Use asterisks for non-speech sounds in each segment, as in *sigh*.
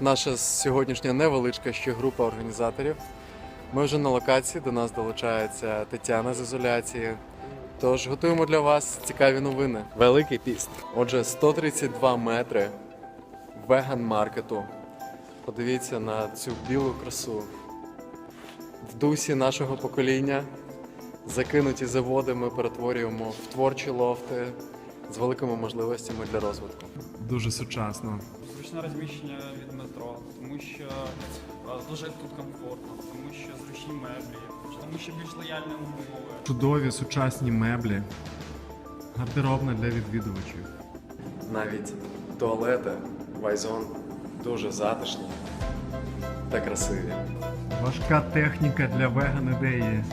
наша сьогоднішня невеличка ще група організаторів. Ми вже на локації, до нас долучається Тетяна з ізоляції. Тож готуємо для вас цікаві новини. Великий піст. Отже, 132 метри веган-маркету. Подивіться на цю білу красу. В дусі нашого покоління закинуті заводи ми перетворюємо в творчі лофти з великими можливостями для розвитку. Дуже сучасно. Зручне розміщення від метро, тому що е, дуже тут комфортно, тому що зручні меблі, тому що більш лояльні умови. Чудові сучасні меблі, гардеробна для відвідувачів. Навіть туалети Вайзон дуже затишні та красиві. Важка техніка для веган ідеї.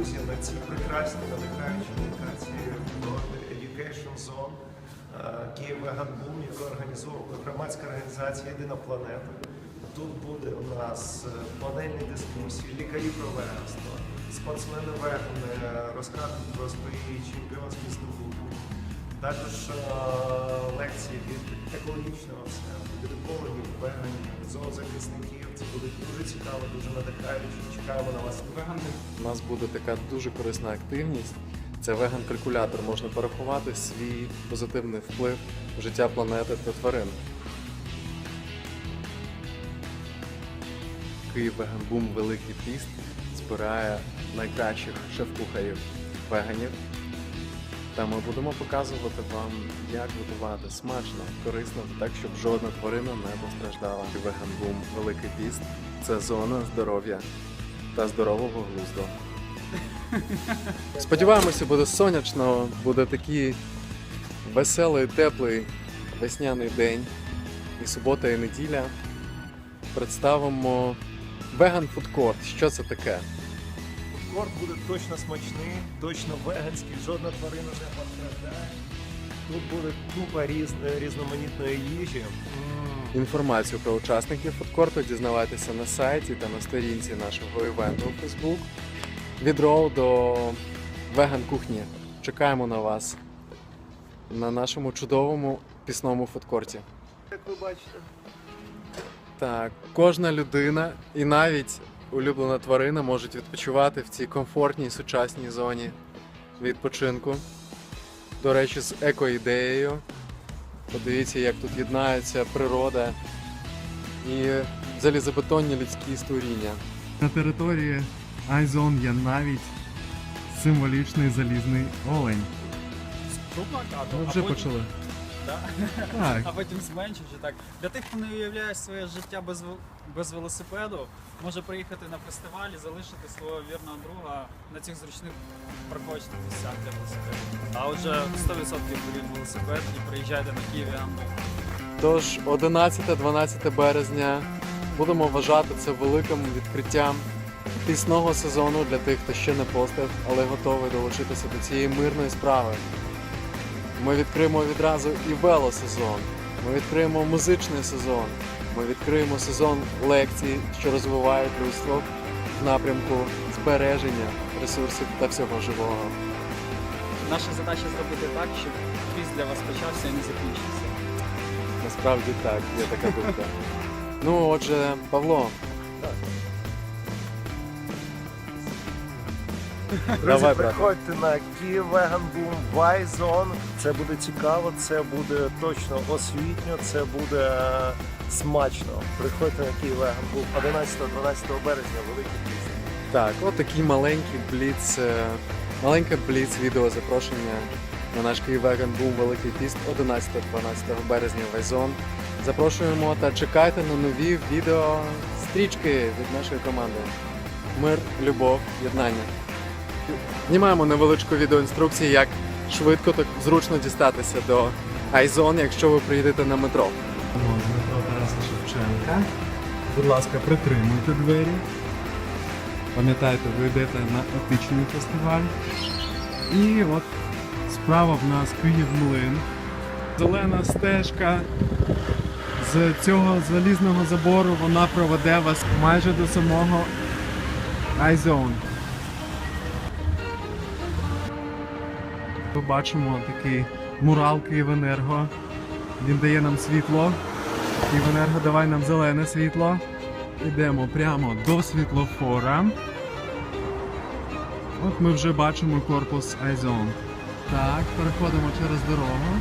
Друзі, на цій прекрасній надихаючій локації до Education Zone Києва Київ яку організовує громадська організація Єдина планета. Тут буде у нас е, панельні дискусії, лікарі про веганство, спортсмени вегани розкажуть про свої чемпіонські здобутки. Також е, лекції від екологічного екологів, веганів, зоозахисників. Це буде дуже цікаво, дуже надихаюче. Чекаємо на вас. Веган У нас буде така дуже корисна активність. Це веган-калькулятор. Можна порахувати свій позитивний вплив в життя планети та тварин. Київ Веган Бум Великий Піст збирає найкращих шеф-кухарів веганів. Та ми будемо показувати вам, як готувати смачно, корисно, так, щоб жодна тварина не постраждала. Веган Бум Великий Піст це зона здоров'я та здорового глузду. Сподіваємося, буде сонячно, буде такий веселий, теплий весняний день. І субота, і неділя. Представимо Food Court. Що це таке? Корт буде точно смачний, точно веганський, жодна тварина не постраждає. Тут буде купа різ, різноманітної їжі. Інформацію про учасників фудкорту дізнавайтеся на сайті та на сторінці нашого івенту у Facebook. Від роу до веган кухні. Чекаємо на вас на нашому чудовому пісному фудкорті. Як ви бачите, Так, кожна людина і навіть улюблена тварина можуть відпочивати в цій комфортній сучасній зоні відпочинку. До речі, з екоідеєю. Подивіться, як тут єднаються природа і залізобетонні людські створіння. На території Айзон є навіть символічний залізний олень. Ми вже почали. Да? Так. а потім зменшивши так. Для тих, хто не уявляє своє життя без, без велосипеду, може приїхати на фестиваль і залишити свого вірного друга на цих зручних парковочних місцях для велосипедів. А отже, 100% беріть велосипед і приїжджайте на Київ Янду. Тож 11-12 березня будемо вважати це великим відкриттям пісного сезону для тих, хто ще не постав, але готовий долучитися до цієї мирної справи. Ми відкриємо відразу і велосезон, ми відкриємо музичний сезон, ми відкриємо сезон лекцій, що розвивають людство в напрямку збереження ресурсів та всього живого. Наша задача зробити так, щоб квіз для вас почався і не закінчився. Насправді так, є така думка. *laughs* Ну, отже, Павло, Друзі, Давай, приходьте на Київ Веган Бум Вайзон. Це буде цікаво, це буде точно освітньо, це буде е, смачно. Приходьте на Київ Веган Бум 11-12 березня, великий пісня. Так, от такий маленький бліц, е, маленьке бліц відео запрошення на наш Київ Веган Бум Великий Піст 11-12 березня Вайзон. Запрошуємо та чекайте на нові відео стрічки від нашої команди. Мир, любов, єднання. Знімаємо невеличку відеоінструкцію, як швидко та зручно дістатися до Айзон, якщо ви приїдете на метро. Метро Тараса Шевченка. Будь ласка, притримуйте двері. Пам'ятайте, ви йдете на етичний фестиваль. І от справа в нас Київ Млин. Зелена стежка з цього залізного забору вона проведе вас майже до самого iZone. Побачимо такий мурал Київенерго. Він дає нам світло. Київенерго, давай нам зелене світло. Йдемо прямо до світлофора. От ми вже бачимо корпус iZone. Так, переходимо через дорогу.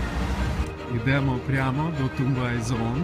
Йдемо прямо до Тумба iZone.